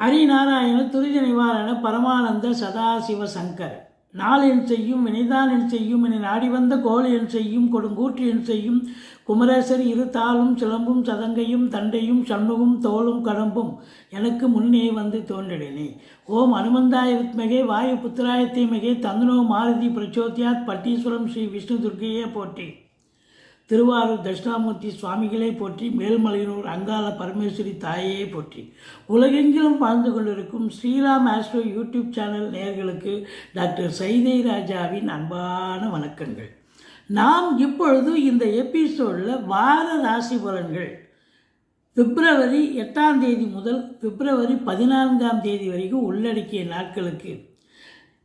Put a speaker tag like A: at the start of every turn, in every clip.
A: ஹரிநாராயண துரித நிவாரண பரமானந்த சதாசிவ சங்கர். நாளின் செய்யும் வினைதான் செய்யும் என நாடி வந்த கோல் செய்யும் கொடுங்கூற்றியின் செய்யும் குமரேசர் இரு தாளும் சிலம்பும் சதங்கையும் தண்டையும் சண்முகும் தோளும் கடம்பும் எனக்கு முன்னே வந்து தோன்றினே ஓம் அனுமந்தாய வித்மகே வாயு புத்திராய தீமகே தந்தனோ மாருதி பிரச்சோத்யாத் பட்டீஸ்வரம் ஸ்ரீ விஷ்ணு துர்க்கையே போட்டி திருவாரூர் தட்சிணாமூர்த்தி சுவாமிகளை போற்றி மேல்மலையனூர் அங்காள பரமேஸ்வரி தாயையை போற்றி. உலகெங்கிலும் வாழ்ந்து கொண்டிருக்கும் ஸ்ரீராம் ஆஸ்ட்ரோ யூடியூப் சேனல் நேயர்களுக்கு டாக்டர் சைதை ராஜாவின் அன்பான வணக்கங்கள். நாம் இப்பொழுது இந்த எபிசோடில் வார ராசி பலன்கள். பிப்ரவரி எட்டாம் தேதி முதல் பிப்ரவரி பதினான்காம் தேதி வரைக்கும் உள்ளடக்கிய நாட்களுக்கு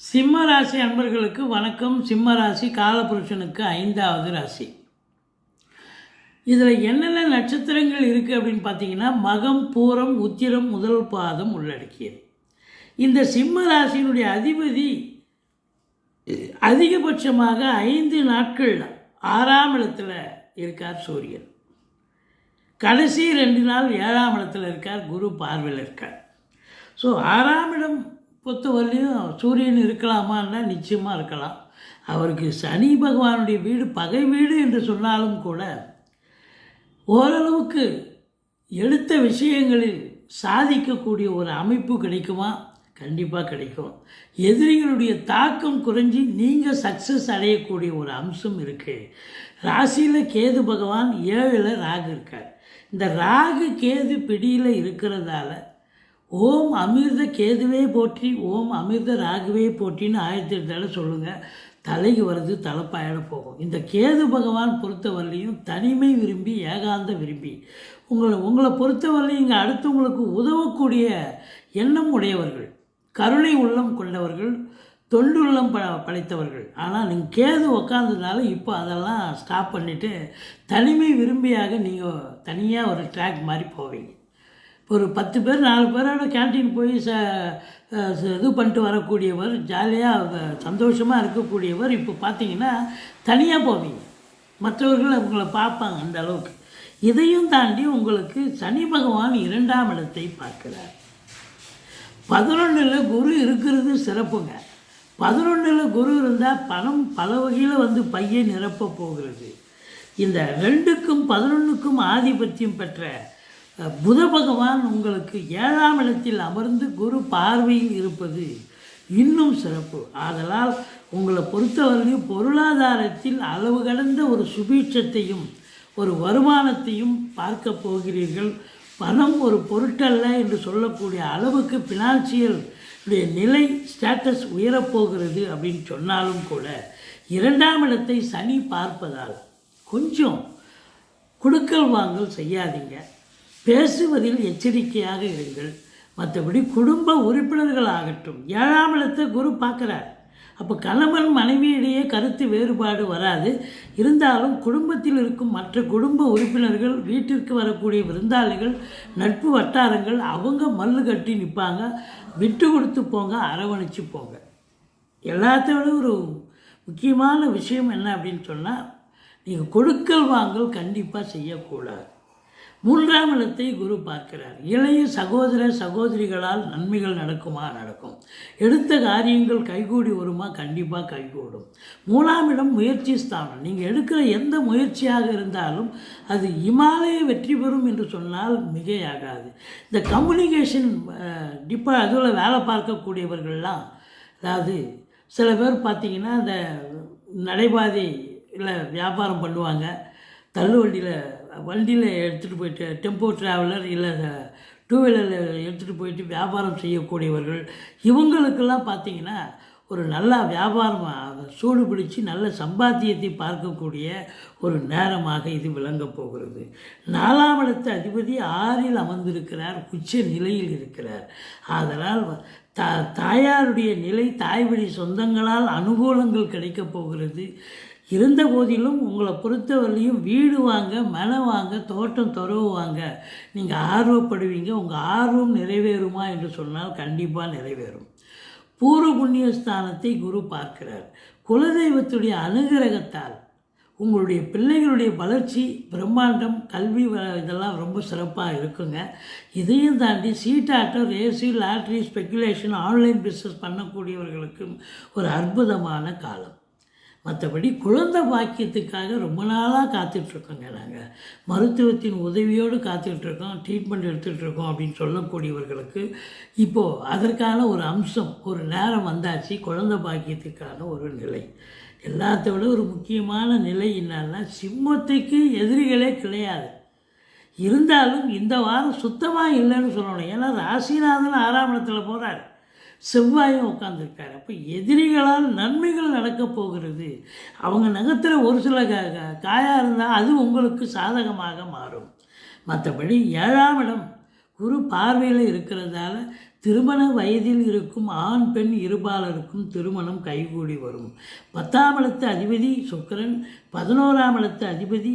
A: சிம்ம ராசி அன்பர்களுக்கு வணக்கம். சிம்ம ராசி காலபுருஷனுக்கு ஐந்தாவது ராசி. இதில் என்னென்ன நட்சத்திரங்கள் இருக்குது அப்படின்னு பார்த்தீங்கன்னா மகம் பூரம் உத்திரம் முதல் பாதம் உள்ளடக்கியது. இந்த சிம்ம ராசியினுடைய அதிபதி அதிகபட்சமாக ஐந்து நாட்கள் ஆறாம் இடத்துல இருக்கார் சூரியன். கடைசி ரெண்டு நாள் ஏழாம் இடத்துல இருக்கார் குரு பார்வையில் இருக்கார். ஸோ ஆறாம் இடம் பொறுத்தவரையிலையும் சூரியன் இருக்கலாமான்னா நிச்சயமாக இருக்கலாம். அவருக்கு சனி பகவானுடைய வீடு பகை வீடு என்று சொன்னாலும் கூட ஓரளவுக்கு எடுத்த விஷயங்களில் சாதிக்கக்கூடிய ஒரு அமைப்பு கிடைக்குமா? கண்டிப்பாக கிடைக்கும். எதிரிகளுடைய தாக்கம் குறைஞ்சி நீங்கள் சக்ஸஸ் அடையக்கூடிய ஒரு அம்சம் இருக்குது ராசியில் கேது பகவான் ஏழில் ராகு இருக்கார். இந்த ராகு கேது பிடியில் இருக்கிறதால ஓம் அமிர்த கேதுவே போற்றி ஓம் அமிர்த ராகுவே போற்றின்னு ஆயிரத்தி எட்டால சொல்லுங்கள் தலைக்கு வருது தலைப்பாயிட போகும். இந்த கேது பகவான் பொறுத்தவரையிலையும் தனிமை விரும்பி ஏகாந்த விரும்பி. உங்களை உங்களை பொறுத்தவரையிலையும் இங்கே அடுத்தவங்களுக்கு உதவக்கூடிய எண்ணம் உடையவர்கள் கருணை உள்ளம் கொண்டவர்கள் தொண்டுள்ளம் ப படைத்தவர்கள். ஆனால் நீங்கள் கேது உக்காந்ததுனால இப்போ அதெல்லாம் ஸ்டாப் பண்ணிவிட்டு தனிமை விரும்பியாக நீங்கள் தனியாக ஒரு ட்ராக் மாதிரி போவீங்க. ஒரு பத்து பேர் நாலு பேரோட கேன்டீன் போய் ச இது பண்ணிட்டு வரக்கூடியவர் ஜாலியாக சந்தோஷமாக இருக்கக்கூடியவர் இப்போ பார்த்தீங்கன்னா தனியாக போவீங்க. மற்றவர்கள் உங்களை பார்ப்பாங்க அந்த அளவுக்கு. இதையும் தாண்டி உங்களுக்கு சனி பகவான் இரண்டாம் இடத்தை பார்க்கிறார். பதினொன்றில் குரு இருக்கிறது சிறப்புங்க. பதினொன்றில் குரு இருந்தால் பணம் பல வகையில் வந்து பையை நிரப்ப போகிறது. இந்த ரெண்டுக்கும் பதினொன்றுக்கும் ஆதிபத்தியம் பெற்ற புத பகவான் உங்களுக்கு ஏழாம் இடத்தில் அமர்ந்து குரு பார்வையில் இருப்பது இன்னும் சிறப்பு. ஆதலால் உங்களை பொறுத்தவரையும் பொருளாதாரத்தில் அளவு கடந்த ஒரு சுபீட்சத்தையும் ஒரு வருமானத்தையும் பார்க்க போகிறீர்கள். பணம் ஒரு பொருட்டல்ல என்று சொல்லக்கூடிய அளவுக்கு ஃபினான்சியல் நிலை ஸ்டேட்டஸ் உயரப்போகிறது அப்படின்னு சொன்னாலும் கூட இரண்டாம் இடத்தை சனி பார்ப்பதால் கொஞ்சம் கொடுக்கல் வாங்கல் செய்யாதீங்க. பேசுவதில் எச்சரிக்கையாக இருங்கள். மற்றபடி குடும்ப உறுப்பினர்கள் ஆகட்டும் ஏழாம் இடத்தை குரு பார்க்குறார். அப்போ கணவன் மனைவியிடையே கருத்து வேறுபாடு வராது. இருந்தாலும் குடும்பத்தில் இருக்கும் மற்ற குடும்ப உறுப்பினர்கள் வீட்டிற்கு வரக்கூடிய விருந்தாளிகள் நட்பு வட்டாரங்கள் அவங்க மல்லு கட்டி நிற்பாங்க விட்டு கொடுத்து போங்க அரவணைச்சு போங்க. எல்லாத்தோட ஒரு முக்கியமான விஷயம் என்ன அப்படின்னு சொன்னால் நீங்கள் கொடுக்கல் வாங்கல் கண்டிப்பாக செய்யக்கூடாது. மூன்றாம் இடத்தை குரு பார்க்கிறார். இளைய சகோதர சகோதரிகளால் நன்மைகள் நடக்குமா? நடக்கும். எடுத்த காரியங்கள் கைகூடி வருமா? கண்டிப்பாக கைகூடும். மூணாம் இடம் முயற்சி ஸ்தானம். நீங்கள் எடுக்கிற எந்த முயற்சியாக இருந்தாலும் அது இமாலய வெற்றி பெறும் என்று சொன்னால் மிகையாகாது. இந்த கம்யூனிகேஷன் டிப்பா அதில் வேலை பார்க்கக்கூடியவர்கள்லாம் அதாவது சில பேர் பார்த்தீங்கன்னா இந்த நடைபாதையில் வியாபாரம் பண்ணுவாங்க. தள்ளுவண்டியில் வண்டியில் எடுத்துகிட்டு போயிட்டு டெம்போ ட்ராவலர் இல்லை டூ வீலரில் எடுத்துகிட்டு போயிட்டு வியாபாரம் செய்யக்கூடியவர்கள் இவங்களுக்கெல்லாம் பார்த்தீங்கன்னா ஒரு நல்ல வியாபாரம் சூடு பிடிச்சி நல்ல சம்பாத்தியத்தை பார்க்கக்கூடிய ஒரு நேரமாக இது விளங்கப் போகிறது. நாலாம் இடத்து அதிபதி ஆறில் அமர்ந்திருக்கிறார் உச்ச நிலையில் இருக்கிறார். ஆதலால் தா தாயாருடைய நிலை தாய்வழி சொந்தங்களால் அனுகூலங்கள் கிடைக்கப் போகிறது. இருந்த போதிலும் உங்களை பொறுத்தவரையிலையும் வீடு வாங்க மனை வாங்க தோட்டம் துறவு வாங்க நீங்கள் ஆர்வப்படுவீங்க. உங்கள் ஆர்வம் நிறைவேறுமா என்று சொன்னால் கண்டிப்பாக நிறைவேறும். பூர்வ புண்ணிய ஸ்தானத்தை குரு பார்க்கிறார். குலதெய்வத்துடைய அனுகிரகத்தால் உங்களுடைய பிள்ளைகளுடைய வளர்ச்சி பிரம்மாண்டம் கல்வி வ- இதெல்லாம் ரொம்ப சிறப்பாக இருக்குங்க. இதையும் தாண்டி சீட்டாட்டம் ரேசி லாட்ரி ஸ்பெக்குலேஷன் ஆன்லைன் பிஸ்னஸ் பண்ணக்கூடியவர்களுக்கும் ஒரு அற்புதமான காலம். மற்றபடி குழந்தை பாக்கியத்துக்காக ரொம்ப நாளாக காத்துட்ருக்கோங்க நாங்கள் மருத்துவத்தின் உதவியோடு காத்துட்ருக்கோம் ட்ரீட்மெண்ட் எடுத்துகிட்ருக்கோம் அப்படின்னு சொல்லக்கூடியவர்களுக்கு இப்போது அதற்கான ஒரு அம்சம் ஒரு நேரம் வந்தாச்சு குழந்தை பாக்கியத்துக்கான ஒரு நிலை. எல்லாத்த விட ஒரு முக்கியமான நிலை என்னன்னா சிம்மத்துக்கு எதிரிகளே கிடையாது. இருந்தாலும் இந்த வாரம் சுத்தமாக இல்லைன்னு சொல்லணும். ஏன்னா ராசிநாதன் ஆறாம் இடத்துல போகிறார் செவ்வாயும் உட்காந்துருக்காரு அப்போ எதிரிகளால் நன்மைகள் நடக்கப் போகிறது. அவங்க நகத்தில் ஒரு சில க காயாக இருந்தால் அது உங்களுக்கு சாதகமாக மாறும். மற்றபடி ஏழாம் இடம் குரு பார்வையில் இருக்கிறதால திருமண வயதில் இருக்கும் ஆண் பெண் இருபாலருக்கும் திருமணம் கைகூடி வரும். பத்தாம் இடத்து அதிபதி சுக்கிரன் பதினோராம் இடத்து அதிபதி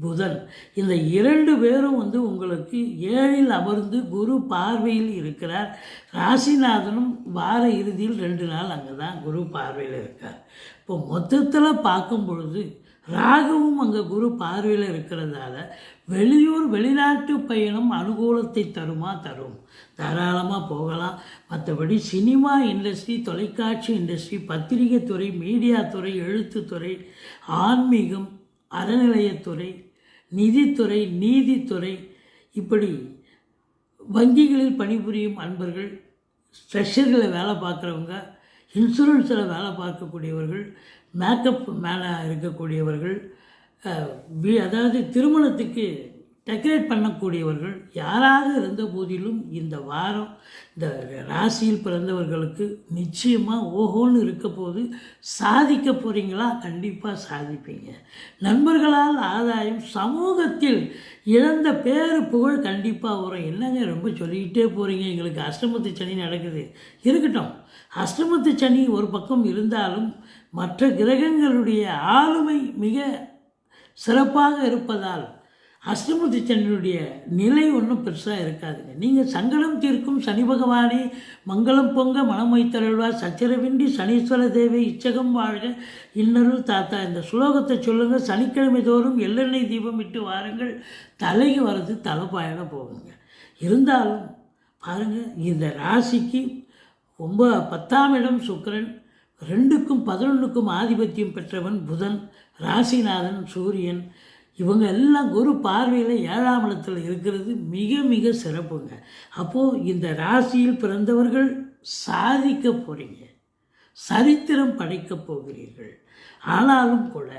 A: புதன். இந்த இரண்டு பேரும் வந்து உங்களுக்கு ஏழில் அமர்ந்து குரு பார்வையில் இருக்கிறார். ராசிநாதனும் வார இறுதியில் ரெண்டு நாள் அங்கே தான் குரு பார்வையில் இருக்கார். இப்போ மொத்தத்தில் பார்க்கும் பொழுது ராகுவும் அங்கே குரு பார்வையில் இருக்கிறதால வெளியூர் வெளிநாட்டு பயணம் அனுகூலத்தை தருமா? தரும். தாராளமாக போகலாம். மற்றபடி சினிமா இண்டஸ்ட்ரி தொலைக்காட்சி இண்டஸ்ட்ரி பத்திரிகை துறை மீடியா துறை எழுத்துத்துறை ஆன்மீகம் அறநிலையத்துறை நிதித்துறை நீதித்துறை இப்படி வங்கிகளில் பணிபுரியும் அன்பர்கள் ஸ்ட்ரெஷர்களில் வேலை பார்க்குறவங்க இன்சூரன்ஸில் வேலை பார்க்கக்கூடியவர்கள் மேக்கப் மேலே இருக்கக்கூடியவர்கள் அதாவது திருமணத்துக்கு டெக்கரேட் பண்ணக்கூடியவர்கள் யாராக இருந்த போதிலும் இந்த வாரம் இந்த ராசியில் பிறந்தவர்களுக்கு நிச்சயமாக ஓஹோன்னு இருக்க போது சாதிக்க போகிறீங்களா கண்டிப்பாக சாதிப்பீங்க. நண்பர்களால் ஆதாயம் சமூகத்தில் இழந்த பேர் புகழ் கண்டிப்பாக வரும். என்னங்க ரொம்ப சொல்லிக்கிட்டே போகிறீங்க எங்களுக்கு அஷ்டமத்து சனி நடக்குது. இருக்கட்டும். அஷ்டமத்து சனி ஒரு பக்கம் இருந்தாலும் மற்ற கிரகங்களுடைய ஆளுமை மிக சிறப்பாக இருப்பதால் அஷ்டமத்து சந்திரனுடைய நிலை ஒன்றும் பெருசாக இருக்காதுங்க. நீங்கள் சங்கடம் தீர்க்கும் சனி பகவானே மங்களம் பொங்க மனம் சச்சரவின்றி சனீஸ்வர தேவை இச்சகம் வாழ்க. இன்னருள் தாத்தா இந்த சுலோகத்தை சொல்லுங்கள் சனிக்கிழமை தோறும் எள்ளெண்ணெய் தீபம் இட்டு வாருங்கள். தலைக்கு வர்றது தலைப்பாயிட போகுங்க இருந்தாலும் பாருங்கள் இந்த ராசிக்கு ரொம்ப பத்தாம் இடம் சுக்கரன். ரெண்டுக்கும் பதினொன்றுக்கும் ஆதிபத்தியம் பெற்றவன் புதன். ராசிநாதன் சூரியன். இவங்க எல்லாம் குரு பார்வையில் ஏழாம் இடத்தில் இருக்கிறது மிக மிக சிறப்புங்க. அப்போது இந்த ராசியில் பிறந்தவர்கள் சாதிக்க போகிறீங்க சரித்திரம் படைக்கப் போகிறீர்கள். ஆனாலும் கூட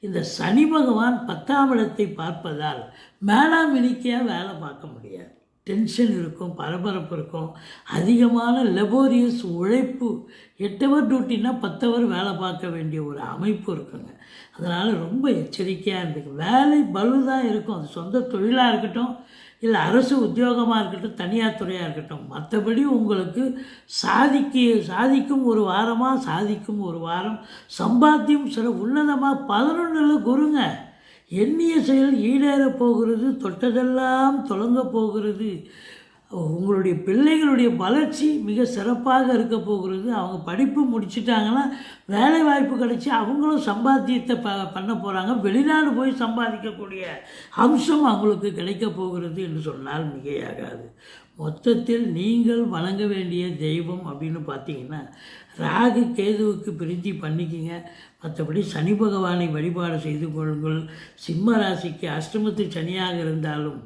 A: இந்த சனி பகவான் பத்தாம் இடத்தை பார்ப்பதால் மேலாம் இனிக்கையாக வேலை பார்க்க முடியாது. டென்ஷன் இருக்கும் பரபரப்பு இருக்கும். அதிகமான லெபோரியஸ் உழைப்பு எட்டு ஹவர் டியூட்டினா பத்து ஹவர் வேலை பார்க்க வேண்டிய ஒரு அமைப்பு இருக்குங்க. அதனால் ரொம்ப எச்சரிக்கையாக இருந்துக்கு வேலை பலுதான் இருக்கும். அது சொந்த தொழிலாக இருக்கட்டும் இல்லை அரசு உத்தியோகமாக இருக்கட்டும் தனியார் துறையாக இருக்கட்டும். மற்றபடி உங்களுக்கு சாதிக்க சாதிக்கும் ஒரு வாரமாக சாதிக்கும் ஒரு வாரம் சம்பாத்தியம் சில உன்னதமாக பதினொன்றில் குருங்க. எண்ணிய செயல் ஈடேறப் போகிறது தொட்டதெல்லாம் தொடங்கப் போகிறது. உங்களுடைய பிள்ளைகளுடைய வளர்ச்சி மிக சிறப்பாக இருக்க போகிறது. அவங்க படிப்பு முடிச்சுட்டாங்கன்னா வேலை வாய்ப்பு கிடைச்சி அவங்களும் சம்பாத்தியத்தை ப பண்ண போகிறாங்க வெளிநாடு போய் சம்பாதிக்கக்கூடிய அம்சம் அவங்களுக்கு கிடைக்க போகிறது என்று சொன்னால் மிகையாகாது. மொத்தத்தில் நீங்கள் வழங்க வேண்டிய தெய்வம் அப்படின்னு பார்த்தீங்கன்னா ராகு கேதுவுக்கு பிரித்தி பண்ணிக்கிங்க. மற்றபடி சனி பகவானை வழிபாடு செய்து கொள்ளுங்கள். சிம்ம ராசிக்கு அஷ்டமத்து சனியாக இருந்தாலும்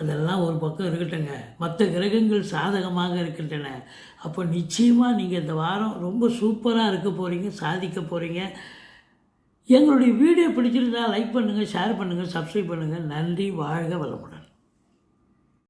A: அதெல்லாம் ஒரு பக்கம் இருக்கட்டுங்க மற்ற கிரகங்கள் சாதகமாக இருக்கின்றன. அப்போ நிச்சயமாக நீங்கள் இந்த வாரம் ரொம்ப சூப்பராக இருக்க போகிறீங்க சாதிக்க போகிறீங்க எங்களுடைய வீடியோ பிடிச்சிருந்தா லைக் பண்ணுங்கள் ஷேர் பண்ணுங்கள் சப்ஸ்கிரைப் பண்ணுங்கள் நன்றி வாழ்க வளமுடன்.